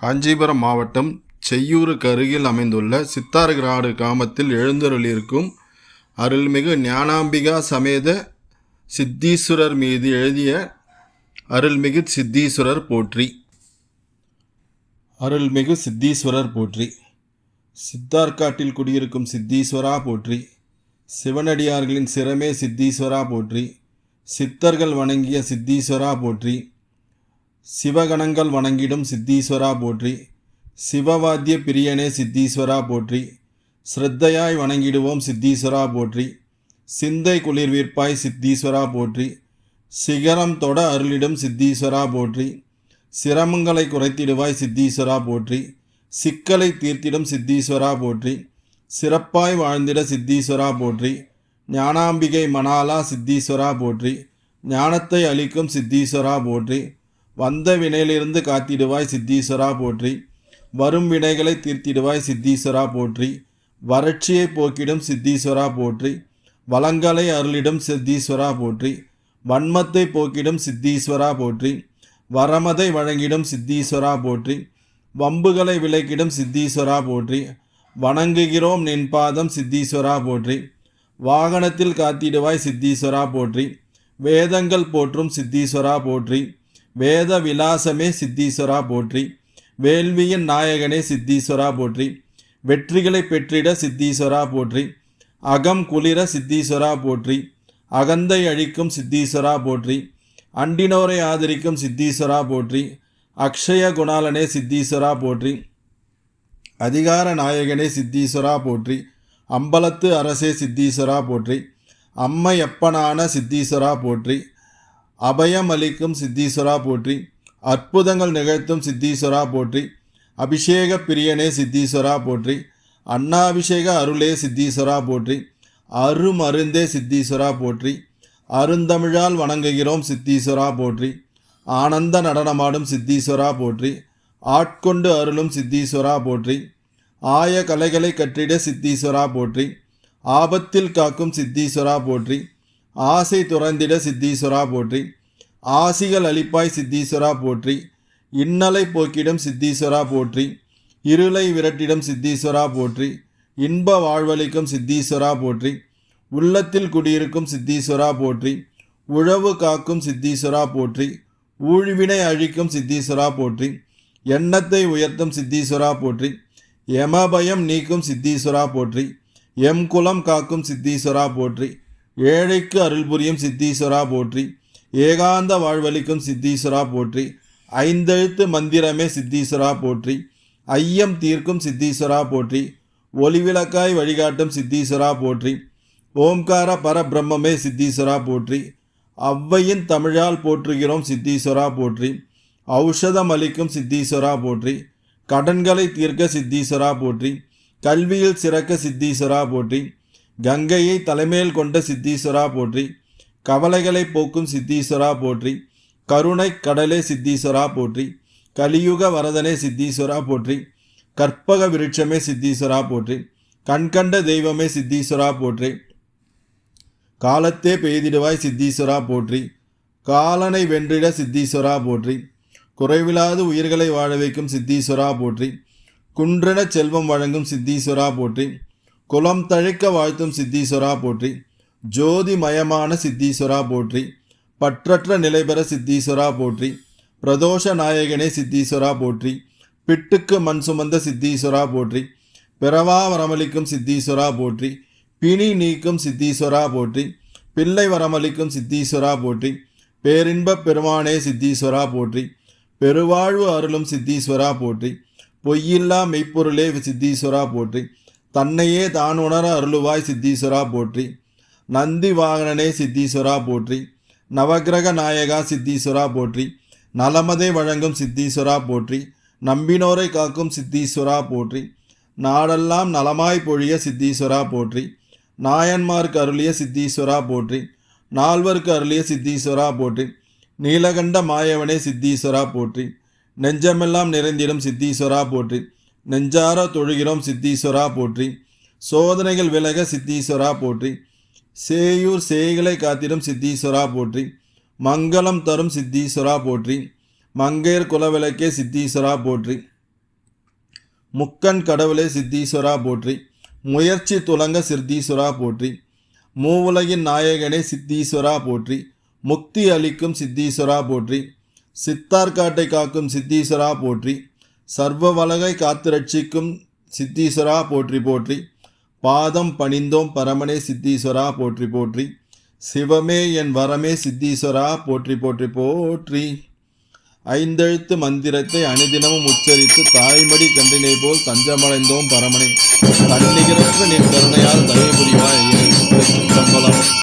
காஞ்சிபுரம் மாவட்டம் செய்யூருக்கு அருகில் அமைந்துள்ள சித்தார்கிராடு கிராமத்தில் எழுந்தருளியிருக்கும் அருள்மிகு ஞானாம்பிகா சமேத சித்தீஸ்வரர் மீது எழுதிய அருள்மிகு சித்தீஸ்வரர் போற்றி. அருள்மிகு சித்தீஸ்வரர் போற்றி. சித்தார்காட்டில் குடியிருக்கும் சித்தீஸ்வரா போற்றி. சிவனடியார்களின் சிரமே சித்தீஸ்வரா போற்றி. சித்தர்கள் வணங்கிய சித்தீஸ்வரா போற்றி. சிவகணங்கள் வணங்கிடும் சித்தீஸ்வரா போற்றி சிவவாத்திய பிரியனே சித்தீஸ்வரா போற்றி ஸ்ரத்தையாய் வணங்கிடுவோம் சித்தீஸ்வரா போற்றி சிந்தை குளிர்வீர்ப்பாய் சித்தீஸ்வரா போற்றி சிகரம் தொட அருளிடும் சித்தீஸ்வரா போற்றி சிரமங்களை குறைத்திடுவாய் சித்தீஸ்வரா போற்றி சிக்கலை தீர்த்திடும் சித்தீஸ்வரா போற்றி சிறப்பாய் வாழ்ந்திட சித்தீஸ்வரா போற்றி ஞானாம்பிகை மணாலா சித்தீஸ்வரா போற்றி ஞானத்தை அளிக்கும் சித்தீஸ்வரா போற்றி வந்த வினையிலிருந்து காத்திடுவாய் சித்தீஸ்வரா போற்றி வரும் வினைகளை தீர்த்திடுவாய் சித்தீஸ்வரா போற்றி வறட்சியை போக்கிடும் சித்தீஸ்வரா போற்றி வளங்களை அருளிடும் சித்தீஸ்வரா போற்றி வன்மத்தை போக்கிடும் சித்தீஸ்வரா போற்றி வரமதை வழங்கிடும் சித்தீஸ்வரா போற்றி வம்புகளை விலக்கிடும் சித்தீஸ்வரா போற்றி வணங்குகிறோம் நின் பாதம் சித்தீஸ்வரா போற்றி வாகனத்தில் காத்திடுவாய் சித்தீஸ்வரா போற்றி வேதங்கள் போற்றும் சித்தீஸ்வரா போற்றி வேத விலாசமே சித்தீஸ்வரா போற்றி வேள்வியின் நாயகனே சித்தீஸ்வரா போற்றி வெற்றிகளை பெற்றிட சித்தீஸ்வரா போற்றி அகம் குளிர சித்தீஸ்வரா போற்றி அகந்தை அழிக்கும் சித்தீஸ்வரா போற்றி அண்டினோரை ஆதரிக்கும் சித்தீஸ்வரா போற்றி அக்ஷய குணாலனே சித்தீஸ்வரா போற்றி அதிகார நாயகனே சித்தீஸ்வரா போற்றி அம்பலத்து அரசே சித்தீஸ்வரா போற்றி அம்மையப்பனான சித்தீஸ்வரா போற்றி அபயம் அளிக்கும் சித்தீஸ்வரா போற்றி அற்புதங்கள் நிகழ்த்தும் சித்தீஸ்வரா போற்றி அபிஷேக பிரியனே சித்தீஸ்வரா போற்றி அண்ணாபிஷேக அருளே சித்தீஸ்வரா போற்றி அருமருந்தே சித்தீஸ்வரா போற்றி அருந்தமிழால் வணங்குகிறோம் சித்தீஸ்வரா போற்றி ஆனந்த நடனமாடும் சித்தீஸ்வரா போற்றி ஆட்கொண்டு அருளும் சித்தீஸ்வரா போற்றி ஆய கலைகளை கற்றிட சித்தீஸ்வரா போற்றி ஆபத்தில் காக்கும் சித்தீஸ்வரா போற்றி ஆசை துறந்திட சித்தீஸ்வரா போற்றி ஆசிகள் அளிப்பாய் சித்தீஸ்வரா போற்றி இன்னலை போக்கிடும் சித்தீஸ்வரா போற்றி இருளை விரட்டிடும் சித்தீஸ்வரா போற்றி இன்ப வாழ்வளிக்கும் சித்தீஸ்வரா போற்றி உள்ளத்தில் குடியிருக்கும் சித்தீஸ்வரா போற்றி உழவு காக்கும் சித்தீஸ்வரா போற்றி ஊழ்வினை அழிக்கும் சித்தீஸ்வரா போற்றி எண்ணத்தை உயர்த்தும் சித்தீஸ்வரா போற்றி யமபயம் நீக்கும் சித்தீஸ்வரா போற்றி எம் குலம் காக்கும் சித்தீஸ்வரா போற்றி ஏழைக்கு அருள் புரியும் சித்தீஸ்வரா போற்றி ஏகாந்த வாழ்வளிக்கும் சித்தீஸ்வரா போற்றி ஐந்தெழுத்து மந்திரமே சித்தீஸ்வரா போற்றி ஐயம் தீர்க்கும் சித்தீஸ்வரா போற்றி ஒளிவிளக்காய் வழிகாட்டும் சித்தீஸ்வரா போற்றி ஓம்கார பரபிரம்மே சித்தீஸ்வரா போற்றி ஔவையின் தமிழால் போற்றுகிறோம் சித்தீஸ்வரா போற்றி ஔஷதம் அளிக்கும் சித்தீஸ்வரா போற்றி கடன்களை தீர்க்க சித்தீஸ்வரா போற்றி கல்வியில் சிறக்க சித்தீஸ்வரா போற்றி கங்கையை தலைமையில் கொண்ட சித்தீஸ்வரா போற்றி கவலைகளை போக்கும் சித்தீஸ்வரா போற்றி கருணை கடலே சித்தீஸ்வரா போற்றி கலியுக வரதனே சித்தீஸ்வரா போற்றி கற்பக விருட்சமே சித்தீஸ்வரா போற்றி கண்கண்ட தெய்வமே சித்தீஸ்வரா போற்றி காலத்தே பெய்திடுவாய் சித்தீஸ்வரா போற்றி காலனை வென்றிட சித்தீஸ்வரா போற்றி குறைவில்லாது உயிர்களை வாழ வைக்கும் சித்தீஸ்வரா போற்றி குன்றன செல்வம் வழங்கும் சித்தீஸ்வரா போற்றி குலம் தழைக்க வாழ்த்தும் சித்தீஸ்வரா போற்றி ஜோதிமயமான சித்தீஸ்வரா போற்றி பற்றற்ற நிலை பெற சித்தீஸ்வரா போற்றி பிரதோஷ நாயகனே சித்தீஸ்வரா போற்றி பிட்டுக்கு மண் சுமந்த சித்தீஸ்வரா போற்றி பிறவா வரமளிக்கும் சித்தீஸ்வரா போற்றி பிணி நீக்கும் சித்தீஸ்வரா போற்றி பிள்ளை வரமளிக்கும் சித்தீஸ்வரா போற்றி பேரின்பப் பெருமானே சித்தீஸ்வரா போற்றி பெருவாழ்வு அருளும் சித்தீஸ்வரா போற்றி பொய்யில்லா மெய்ப்பொருளே சித்தீஸ்வரா போற்றி தன்னையே தான் உணர அருளுவாய் சித்தீஸ்வரா போற்றி நந்தி வாகனனே சித்தீஸ்வரா போற்றி நவக்கிரக நாயகா சித்தீஸ்வரா போற்றி நலமதை வழங்கும் சித்தீஸ்வரா போற்றி நம்பினோரை காக்கும் சித்தீஸ்வரா போற்றி நாடெல்லாம் நலமாய் பொழிய சித்தீஸ்வரா போற்றி நாயன்மார்க்கு அருளிய சித்தீஸ்வரா போற்றி நால்வர்க்கு அருளிய சித்தீஸ்வரா போற்றி நீலகண்ட மாயவனே சித்தீஸ்வரா போற்றி நெஞ்சமெல்லாம் நிறைந்திடும் சித்தீஸ்வரா போற்றி நெஞ்சார தொழுகிறோம் சித்தீஸ்வரா போற்றி சோதனைகள் விலக சித்தீஸ்வரா போற்றி சேயூர் சேய்களை காத்திடும் சித்தீஸ்வரா போற்றி மங்களம் தரும் சித்தீஸ்வரா போற்றி மங்கையர் குலவிளக்கே சித்தீஸ்வரா போற்றி முக்கன் கடவுளே சித்தீஸ்வரா போற்றி முயற்சி துலங்க சித்தீஸ்வரா போற்றி மூவுலகின் நாயகனே சித்தீஸ்வரா போற்றி முக்தி அளிக்கும் சித்தீஸ்வரா போற்றி சித்தார்காட்டை காக்கும் சித்தீஸ்வரா போற்றி சர்வ வலகை காத்து ரட்சிக்கும் சித்தீஸ்வரா போற்றி போற்றி. பாதம் பணிந்தோம் பரமனே சித்தீஸ்வரா போற்றி போற்றி. சிவமே என் வரமே சித்தீஸ்வரா போற்றி போற்றி போற்றி. ஐந்தெழுத்து மந்திரத்தை அனுதினமும் உச்சரித்து தாய்மடி கண்டினை போல் தஞ்சமடைந்தோம் பரமனே. தன்னிகரற்ற நின் கருணையால் தயவு புரிவாய். ஐயனே.